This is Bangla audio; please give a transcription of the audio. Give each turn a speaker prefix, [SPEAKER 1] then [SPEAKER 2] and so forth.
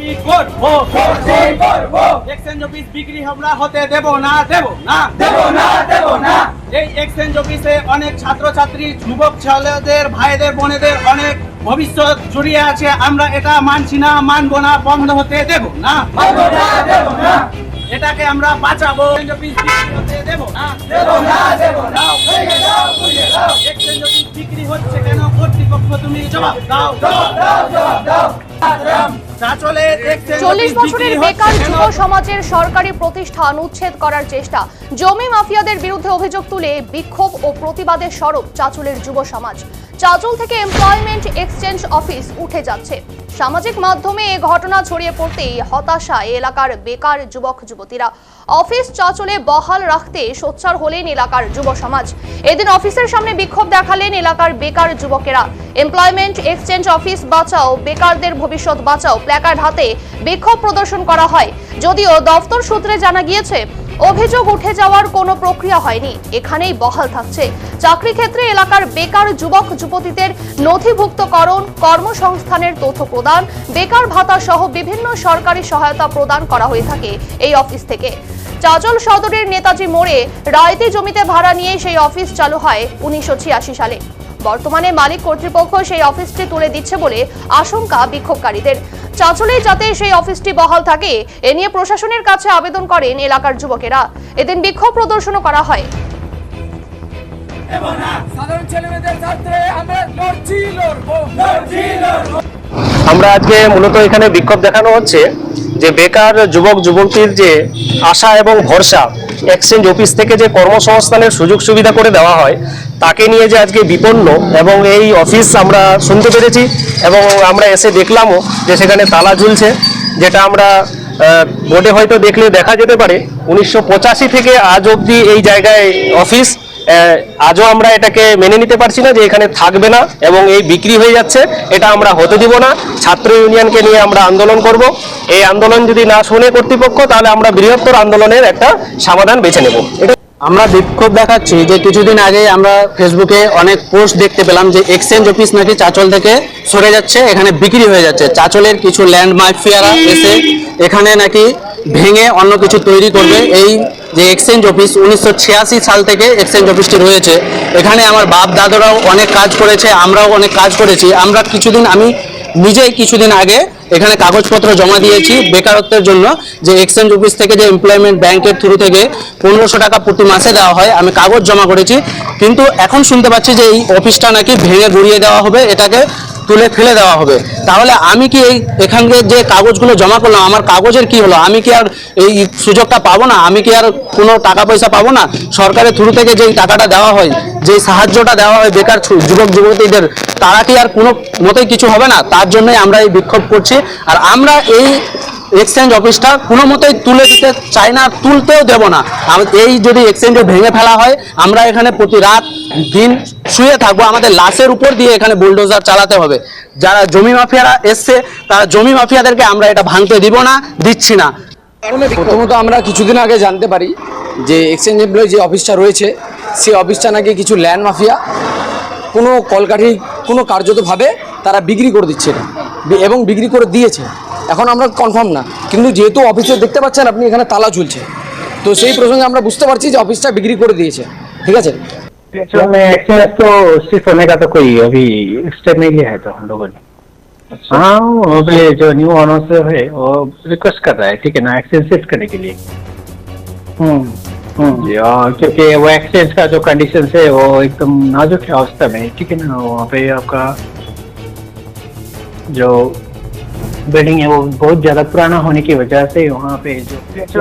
[SPEAKER 1] বিক্রি করব। এক্সচেঞ্জ অফিস বিক্রি আমরা হতে দেব না দেব না।
[SPEAKER 2] দেব না দেব না।
[SPEAKER 1] এই এক্সচেঞ্জ অফিসে অনেক ছাত্রছাত্রী যুবক ছেলেদের ভাইদের বোনেদের অনেক ভবিষ্যৎ জড়িয়ে আছে। আমরা এটা মানছি না মানবো না বন্ধ হতে দেব না।
[SPEAKER 2] মানব না দেব না।
[SPEAKER 1] এটাকে আমরা বাঁচাবো। এক্সচেঞ্জ অফিস বিক্রি হতে দেব না।
[SPEAKER 2] দেব না দেব না।
[SPEAKER 1] এক্সচেঞ্জ অফিস বিক্রি হচ্ছে কেন? কর্তৃপক্ষ তুমি জবাব দাও।
[SPEAKER 2] জবাব দাও জবাব দাও।
[SPEAKER 1] চাচলে এক্সচেঞ্জ
[SPEAKER 3] চল্লিশ বছরের
[SPEAKER 1] বেকার
[SPEAKER 3] যুব সমাজের সরকারি প্রতিষ্ঠান উচ্ছেদ করার চেষ্টা। জমি মাফিয়াদের বিরুদ্ধে অভিযোগ তুলে বিক্ষোভ ও প্রতিবাদের সরব চাচলের যুব সমাজ। চাচল থেকে এমপ্লয়মেন্ট এক্সচেঞ্জ অফিস উঠে যাচ্ছে। সামাজিক মাধ্যমে এ ঘটনা ছড়িয়ে পড়তেই হতাশা এলাকার বেকার যুবক যুবতীরা। অফিস চাচলে বহাল রাখতে সোচ্চার হলেন এলাকার যুব সমাজ। এদিন অফিসের সামনে বিক্ষোভ দেখালেন এলাকার বেকার যুবকেরা। এমপ্লয়মেন্ট এক্সচেঞ্জ অফিস বাঁচাও বেকারদের ভবিষ্যৎ বাঁচাও প্ল্যাকার্ড হাতে বিক্ষোভ প্রদর্শন করা হয়। যদিও দফতর সূত্রে জানা গিয়েছে, অভিযোগ উঠে যাওয়ার কোনো প্রক্রিয়া হয়নি। এখানেই বহাল থাকছে। চাকরি ক্ষেত্রে এলাকার বেকার যুবক, যুবতীদের নথিভুক্তকরণ, কর্মসংস্থানের তথ্য প্রদান, বেকার ভাতা সহ বিভিন্ন সরকারি সহায়তা প্রদান করা হয়ে থাকে এই অফিস থেকে। চাচল সদরের নেতাজি মোড়ে রায়তি জমিতে ভাড়া নিয়ে সেই অফিস চালু হয় উনিশশো ছিয়াশি সালে। বর্তমানে মালিক কর্তৃপক্ষ সেই অফিসটি তুলে দিচ্ছে বলে আশঙ্কা বিক্ষোভকারীদের। চাঁচলে যাতে সেই অফিসটি বহাল থাকে এ নিয়ে প্রশাসনের কাছে আবেদন করেন এলাকার যুবকেরা। এদিন বিক্ষোভ প্রদর্শনও করা হয়।
[SPEAKER 2] সাধারণ ছেলেমেয়েদের ছাত্রে আমরা লড়ছি লড়বো লড়ছি লড়বো।
[SPEAKER 4] আমরা আজকে মূলত এখানে বিক্ষোভ দেখানো হচ্ছে যে বেকার যুবক যুবতীর যে আশা এবং ভরসা এক্সচেঞ্জ অফিস থেকে যে কর্মসংস্থানের সুযোগ সুবিধা করে দেওয়া হয়, তাকে নিয়ে যে আজকে বিপন্ন এবং এই অফিস আমরা শুনতে পেরেছি এবং আমরা এসে দেখলামও যে সেখানে তালা ঝুলছে, যেটা আমরা বোর্ডে হয়তো দেখলে দেখা যেতে পারে। উনিশশো পঁচাশি থেকে আজ অবধি এই জায়গায় অফিস আজও আমরা এটাকে মেনে নিতে পারছি না যে এখানে থাকবে না এবং এই বিক্রি হয়ে যাচ্ছে, এটা আমরা হতে দিব না। ছাত্র ইউনিয়নকে নিয়ে আমরা আন্দোলন করব। এই আন্দোলন যদি না শুনে কর্তৃপক্ষ, তাহলে আমরা বৃহত্তর আন্দোলনের একটা সমাধান বেছে নেব।
[SPEAKER 5] আমরা বিক্ষোভ দেখাচ্ছি যে কিছুদিন আগে আমরা ফেসবুকে অনেক পোস্ট দেখতে পেলাম যে এক্সচেঞ্জ অফিস নাকি চাচল থেকে সরে যাচ্ছে, এখানে বিক্রি হয়ে যাচ্ছে। চাচলের কিছু ল্যান্ড মাফিয়ারা এসে এখানে নাকি ভেঙে অন্য কিছু তৈরি করবে। এই যে এক্সচেঞ্জ অফিস উনিশশো ছিয়াশি সাল থেকে এক্সচেঞ্জ অফিসটি রয়েছে। এখানে আমার বাপ দাদারাও অনেক কাজ করেছে, আমরাও অনেক কাজ করেছি। আমরা কিছুদিন, আমি নিজেই কিছুদিন আগে এখানে কাগজপত্র জমা দিয়েছি বেকারত্বের জন্য যে এক্সচেঞ্জ অফিস থেকে যে এমপ্লয়মেন্ট ব্যাংকের থ্রু থেকে পনেরোশো টাকা প্রতি মাসে দেওয়া হয়, আমি কাগজ জমা করেছি। কিন্তু এখন শুনতে পাচ্ছি যে এই অফিসটা নাকি ভেঙে গুড়িয়ে দেওয়া হবে, এটাকে তুলে ফেলে দেওয়া হবে। তাহলে আমি কি এই এখানকে যে কাগজগুলো জমা করলাম, আমার কাগজের কি হলো? আমি কি আর এই সুযোগটা পাবো না? আমি কি আর কোনো টাকা পয়সা পাবো না? সরকারের থ্রু থেকে যেই টাকাটা দেওয়া হয়, যেই সাহায্যটা দেওয়া হয় বেকার যুবক যুবতীদের, তারা কি আর কোনো মতেই কিছু হবে না? তার জন্যই আমরা এই বিক্ষোভ করছি। আর আমরা এই এক্সচেঞ্জ অফিসটা কোনো মতোই তুলে দিতে চাই না, তুলতেও দেব না। এই যদি এক্সচেঞ্জে ভেঙে ফেলা হয়, আমরা এখানে প্রতি রাত দিন শুয়ে থাকব। আমাদের লাশের উপর দিয়ে এখানে বুলডোজার চালাতে হবে। যারা জমি মাফিয়ারা এসছে, তারা জমি মাফিয়াদেরকে আমরা এটা ভাঙতে দিব না, দিচ্ছি না।
[SPEAKER 6] প্রথমত আমরা কিছুদিন আগে জানতে পারি যে এক্সচেঞ্জ এমপ্লয় যে অফিসটা রয়েছে, সেই অফিসটা নাকি কিছু ল্যান্ড মাফিয়া কোনো কলকাঠি কোনো কার্যতভাবে তারা বিক্রি করে দিচ্ছে এবং বিক্রি করে দিয়েছে এখন আমরা কনফার্ম না কিন্তু যেহেতু অফিসে দেখতে পাচ্ছেন আপনি এখানে তালা ঝুলছে তো সেই প্রসঙ্গে আমরা বুঝতে পারছি যে অফিসটা বিক্রি করে দিয়েছে ঠিক আছে
[SPEAKER 7] एक्चुअल में एक्चुअल तो शिफ्ट होने का तो कोई अभी स्टेप नहीं लिया है तो हम लोगों ने हाँ वो भी जो न्यू ऑनर से है वो रिक्वेस्ट कर रहा है ठीक है ना एक्सचेंज शिफ्ट करने के लिए हम्म हम्म जी और क्योंकि वो एक्सचेंज का जो कंडीशन है वो एकदम नाजुक है अवस्था में ठीक है ना वहाँ पे आपका जो बिल्डिंग है वो बहुत ज़्यादा पुराना होने की वजह से वहाँ पे जो